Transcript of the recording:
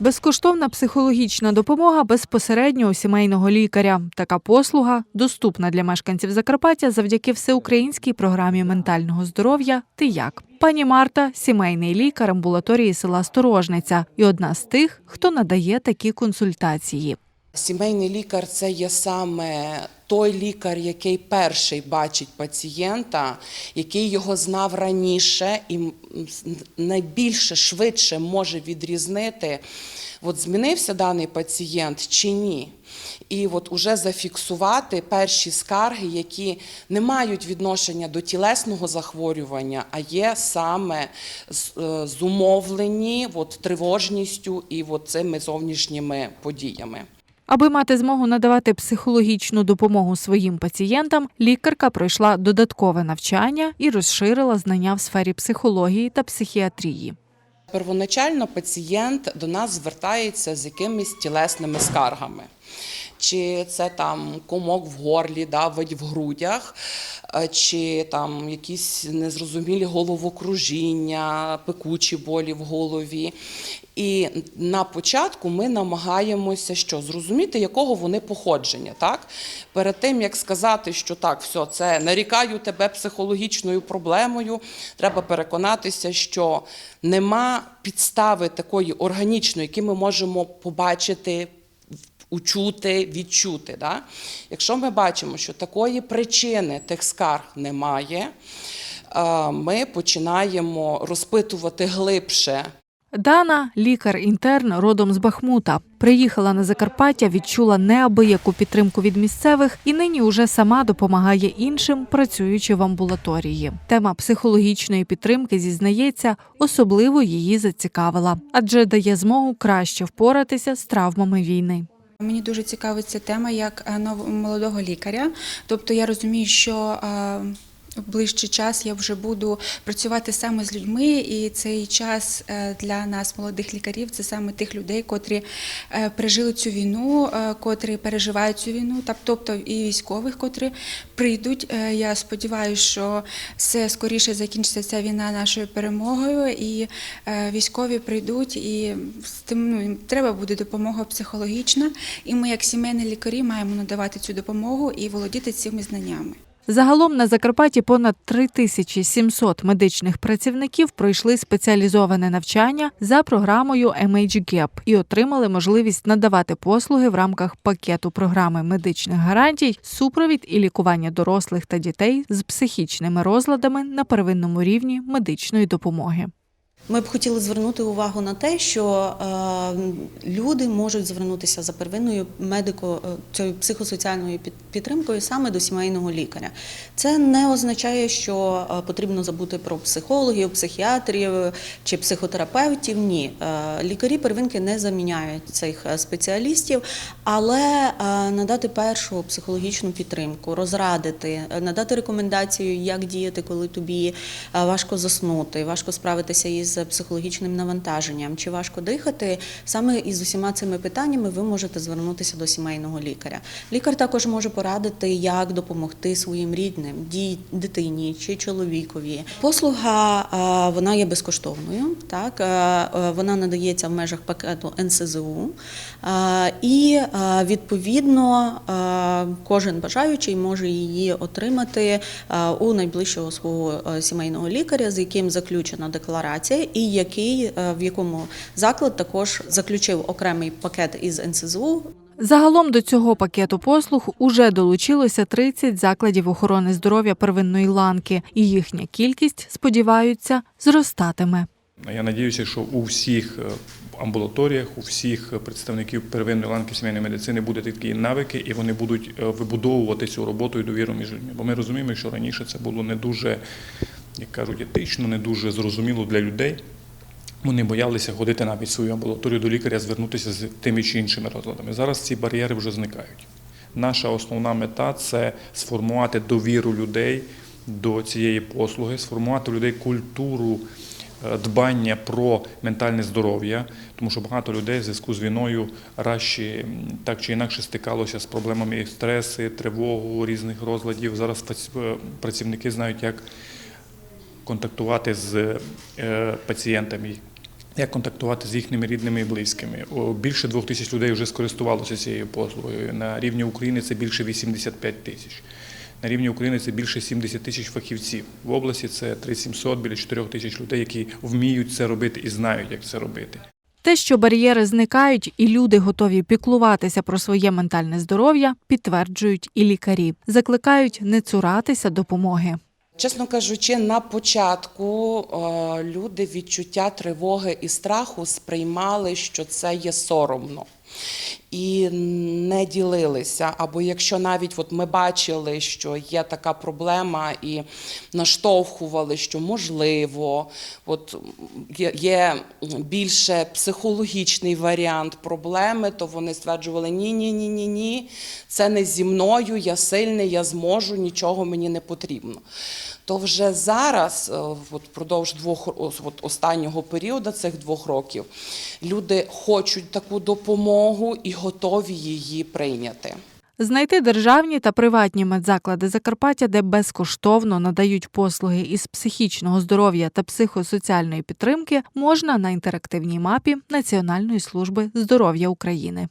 Безкоштовна психологічна допомога безпосередньо у сімейного лікаря. Така послуга доступна для мешканців Закарпаття завдяки всеукраїнській програмі ментального здоров'я Ти як. Пані Марта сімейний лікар амбулаторії села Сторожниця і одна з тих, хто надає такі консультації. Сімейний лікар це є саме той лікар, який перший бачить пацієнта, який його знав раніше і найбільше швидше може відрізнити, от змінився даний пацієнт чи ні. І от уже зафіксувати перші скарги, які не мають відношення до тілесного захворювання, а є саме е, зумовлені от, тривожністю і от цими зовнішніми подіями. Аби мати змогу надавати психологічну допомогу своїм пацієнтам, лікарка пройшла додаткове навчання і розширила знання в сфері психології та психіатрії. Первоначально пацієнт до нас звертається з якимись тілесними скаргами. Чи це там комок в горлі, давить в грудях, е, чи там якісь незрозумілі головокружіння, пекучі болі в голові. І на початку ми намагаємося що зрозуміти, якого вони походження. Так? Перед тим як сказати, що так, все, це нарікаю тебе психологічною проблемою, треба переконатися, що нема підстави такої органічної, які ми можемо побачити. Учути, відчути. Да? Якщо ми бачимо, що такої причини тих скарг немає, е, ми починаємо розпитувати глибше Дана, лікар-інтерн родом з Бахмута, приїхала на Закарпаття, відчула неабияку підтримку від місцевих і нині уже сама допомагає іншим, працюючи в амбулаторії. Тема психологічної підтримки зізнається, особливо її зацікавила, адже дає змогу краще впоратися з травмами війни. Мені дуже цікавиться тема як е, молодого лікаря. Тобто я розумію, що е, в ближчий час я вже буду працювати саме з людьми, і цей час е, для нас, молодих лікарів, це саме тих людей, котрі е, пережили цю війну, е, котрі переживають цю війну, тобто і військових, котрі прийдуть. Я сподіваюся, що все скоріше закінчиться ця війна нашою перемогою, і військові прийдуть, і ну, їм треба буде допомога психологічна. І ми, як сімейні лікарі, маємо надавати цю допомогу і володіти цими знаннями. Загалом на Закарпатті понад 3700 медичних працівників пройшли спеціалізоване навчання за програмою MHGAP і отримали можливість надавати послуги в рамках пакету програми медичних гарантій, супровід і лікування дорослих та дітей з психічними розладами на первинному рівні медичної допомоги. Ми б хотіли звернути увагу на те, що е, люди можуть звернутися за первинною медико е, цією психосоціальною підтримкою саме до сімейного лікаря. Це не означає, що е, потрібно забути про психологів, психіатрів чи психотерапевтів. Ні, лікарі первинки не заміняють цих спеціалістів, але надати першу психологічну підтримку, розрадити, надати рекомендацію, як діяти, коли тобі важко заснути, важко справитися із психологічним навантаженням, чи важко дихати. Саме із усіма цими питаннями ви можете звернутися до сімейного лікаря. Лікар також може порадити, як допомогти своїм рідним, дитині чи чоловікові. Послуга вона є безкоштовною. Так вона надається в межах пакету НСЗУ, і відповідно кожен бажаючий може її отримати у найближчого свого е, сімейного лікаря, з яким заключена декларація, і який е, в якому заклад також заключив окремий пакет із НСЗУ. Загалом до цього пакету послуг уже долучилося 30 закладів охорони здоров'я первинної ланки, і їхня кількість, сподіваються, зростатиме. Я надіюся, що у всіх е, амбулаторіях, у всіх представників первинної ланки сімейної медицини будуть такі навики, і вони будуть е, вибудовувати цю роботу і довіру між людьми. Бо ми розуміємо, що раніше це було не дуже, як кажуть, етично, не дуже зрозуміло для людей. Вони боялися ходити навіть свою амбулаторію до лікаря, звернутися з тими чи іншими розладами. Зараз ці бар'єри вже зникають. Наша основна мета це сформувати довіру людей до цієї послуги, сформувати у людей культуру е, дбання про ментальне здоров'я, тому що багато людей в зв'язку з війною м, так чи інакше стикалося з проблемами стреси, тривогу, різних розладів. Зараз е, працівники знають, як контактувати з е, пацієнтами, як контактувати з їхніми рідними і близькими. Більше двох тисяч людей вже скористувалося цією послугою. На рівні України це більше 85 тисяч. На рівні України це більше 70 тисяч фахівців. В області це 3700, біля 4 тисяч людей, які вміють це робити і знають, як це робити. Те, що бар'єри зникають і люди готові піклуватися про своє ментальне здоров'я, підтверджують і лікарі. Закликають не цуратися допомоги. Чесно кажучи, на початку е, люди відчуття тривоги і страху сприймали, що це є соромно. І не ділилися. Або якщо навіть от ми бачили, що є така проблема, і наштовхували, що можливо, от є, більше психологічний варіант проблеми, то вони стверджували: ні, ні, ні, ні, ні, це не зі мною, я сильний, я зможу, нічого мені не потрібно. То вже зараз, е, от впродовж двох от останнього періоду, цих двох років, люди хочуть таку допомогу і готові її прийняти. Знайти державні та приватні медзаклади Закарпаття, де безкоштовно надають послуги із психічного здоров'я та психосоціальної підтримки, можна на інтерактивній мапі Національної служби здоров'я України.